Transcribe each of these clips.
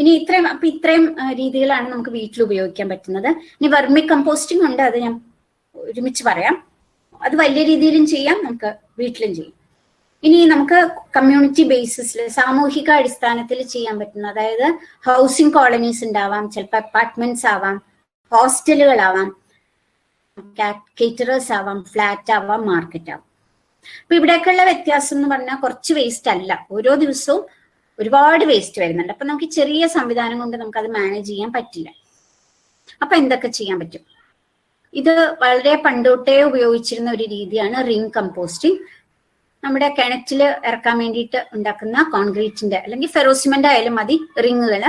ഇനി ഇത്രയും അപ്പൊ ഇത്രയും രീതികളാണ് നമുക്ക് വീട്ടിൽ ഉപയോഗിക്കാൻ പറ്റുന്നത്. ഇനി വെർമി കമ്പോസ്റ്റിംഗ് ഉണ്ട് അത് ഞാൻ ഒരുമിച്ച് പറയാം. അത് വലിയ രീതിയിലും ചെയ്യാം നമുക്ക് വീട്ടിലും ചെയ്യാം. ഇനി നമുക്ക് കമ്മ്യൂണിറ്റി ബേസിസിൽ സാമൂഹിക അടിസ്ഥാനത്തിൽ ചെയ്യാൻ പറ്റുന്ന അതായത് ഹൗസിംഗ് കോളനീസ് ഉണ്ടാവാം ചിലപ്പോൾ അപ്പാർട്ട്മെന്റ്സ് ആവാം ഹോസ്റ്റലുകളാവാം കേറ്ററേഴ്സ് ആവാം ഫ്ലാറ്റ് ആവാം മാർക്കറ്റ് ആവാം. അപ്പൊ ഇവിടെയൊക്കെയുള്ള വ്യത്യാസം എന്ന് പറഞ്ഞാൽ കുറച്ച് വേസ്റ്റ് അല്ല. ഓരോ ദിവസവും ഒരുപാട് വേസ്റ്റ് വരുന്നുണ്ട്. അപ്പൊ നമുക്ക് ചെറിയ സംവിധാനം കൊണ്ട് നമുക്ക് അത് മാനേജ് ചെയ്യാൻ പറ്റില്ല. അപ്പൊ എന്തൊക്കെ ചെയ്യാൻ പറ്റും? ഇത് വളരെ പണ്ടോട്ടേ ഉപയോഗിച്ചിരുന്ന ഒരു രീതിയാണ് റിംഗ് കമ്പോസ്റ്റിംഗ് നമ്മുടെ കിണറ്റിൽ ഇറക്കാൻ വേണ്ടിയിട്ട് ഉണ്ടാക്കുന്ന കോൺക്രീറ്റിന്റെ അല്ലെങ്കിൽ ഫെറോസിമെന്റ് ആയാലും മതി റിങ്ങുകൾ.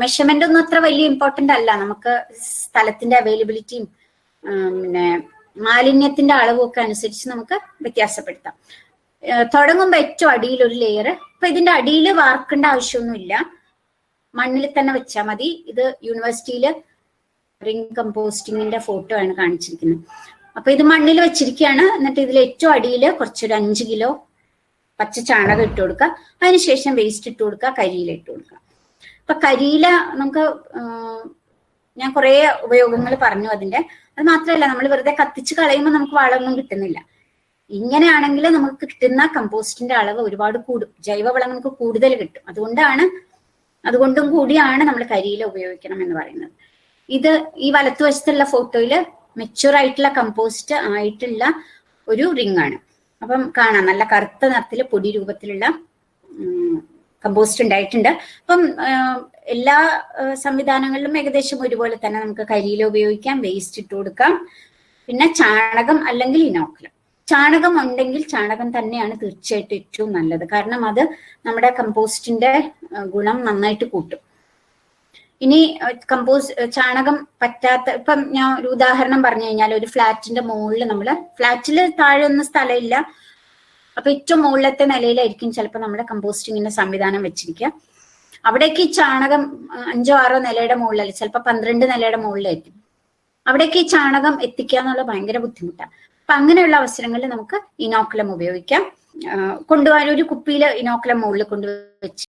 മെഷർമെന്റ് ഒന്നും അത്ര വലിയ ഇമ്പോർട്ടന്റ് അല്ല. നമുക്ക് സ്ഥലത്തിന്റെ അവൈലബിലിറ്റിയും പിന്നെ മാലിന്യത്തിന്റെ അളവും ഒക്കെ അനുസരിച്ച് നമുക്ക് വ്യത്യാസപ്പെടുത്താം. തുടങ്ങുമ്പോൾ ഏറ്റവും അടിയിൽ ഒരു ലെയർ അപ്പൊ ഇതിന്റെ അടിയിൽ വാർക്കേണ്ട ആവശ്യമൊന്നുമില്ല. മണ്ണിൽ തന്നെ വെച്ചാൽ മതി. ഇത് യൂണിവേഴ്സിറ്റിയിൽ റിംഗ് കമ്പോസ്റ്റിങ്ങിന്റെ ഫോട്ടോ ആണ് കാണിച്ചിരിക്കുന്നത്. അപ്പൊ ഇത് മണ്ണിൽ വെച്ചിരിക്കുകയാണ്. എന്നിട്ട് ഇതിൽ ഏറ്റവും അടിയിൽ കുറച്ചൊരു അഞ്ച് കിലോ പച്ച ചാണകം ഇട്ട് കൊടുക്കുക. അതിനുശേഷം വേസ്റ്റ് ഇട്ട് കൊടുക്കുക കരിയില ഇട്ട് കൊടുക്കുക. അപ്പൊ കരിയില നമുക്ക് ഞാൻ കുറെ ഉപയോഗങ്ങൾ പറഞ്ഞു അതിന്റെ. അത് മാത്രമല്ല നമ്മൾ വെറുതെ കത്തിച്ച് കളയുമ്പോൾ നമുക്ക് വളമൊന്നും കിട്ടുന്നില്ല. ഇങ്ങനെയാണെങ്കിൽ നമുക്ക് കിട്ടുന്ന കമ്പോസ്റ്റിന്റെ അളവ് ഒരുപാട് കൂടും. ജൈവവളം നമുക്ക് കൂടുതൽ കിട്ടും. അതുകൊണ്ടാണ് അതുകൊണ്ടും കൂടിയാണ് നമ്മൾ കരിയില ഉപയോഗിക്കണം എന്ന് പറയുന്നത്. ഇത് ഈ വലത്തുവശത്തുള്ള ഫോട്ടോയിൽ മെച്ചൂർ ആയിട്ടുള്ള കമ്പോസ്റ്റ് ആയിട്ടുള്ള ഒരു റിംഗ് ആണ് അപ്പം കാണാം നല്ല കറുത്ത നിറത്തിൽ പൊടി രൂപത്തിലുള്ള കമ്പോസ്റ്റ് ഉണ്ടായിട്ടുണ്ട്. അപ്പം എല്ലാ സംവിധാനങ്ങളിലും ഏകദേശം ഒരുപോലെ തന്നെ നമുക്ക് കരിയില ഉപയോഗിക്കാം വേസ്റ്റ് ഇട്ട് കൊടുക്കാം. പിന്നെ ചാണകം അല്ലെങ്കിൽ ഇനോക്കുലം ചാണകം ഉണ്ടെങ്കിൽ ചാണകം തന്നെയാണ് തീർച്ചയായിട്ടും ഏറ്റവും നല്ലത്. കാരണം അത് നമ്മുടെ കമ്പോസ്റ്റിന്റെ ഗുണം നന്നായിട്ട് കൂട്ടും. ഇനി കമ്പോസ് ചാണകം പറ്റാത്ത ഇപ്പം ഞാൻ ഒരു ഉദാഹരണം പറഞ്ഞു കഴിഞ്ഞാൽ ഒരു ഫ്ലാറ്റിന്റെ മുകളിൽ നമ്മൾ ഫ്ലാറ്റിൽ താഴെ ഒന്നും സ്ഥലമില്ല. അപ്പൊ ഏറ്റവും മുകളിലത്തെ നിലയിലായിരിക്കും ചിലപ്പോൾ നമ്മുടെ കമ്പോസ്റ്റിങ്ങിന്റെ സംവിധാനം വെച്ചിരിക്കുക. അവിടേക്ക് ഈ ചാണകം അഞ്ചോ ആറോ നിലയുടെ മുകളിലല്ല ചിലപ്പോൾ പന്ത്രണ്ട് നിലയുടെ മുകളിലായിരിക്കും. അവിടേക്ക് ഈ ചാണകം എത്തിക്കുക എന്നുള്ള ഭയങ്കര ബുദ്ധിമുട്ടാണ്. അപ്പൊ അങ്ങനെയുള്ള അവസരങ്ങളിൽ നമുക്ക് ഇനോക്കുലം ഉപയോഗിക്കാം. കൊണ്ടുപോകാൻ ഒരു കുപ്പിയിൽ ഇനോക്കുലം മുകളിൽ കൊണ്ടുവച്ച്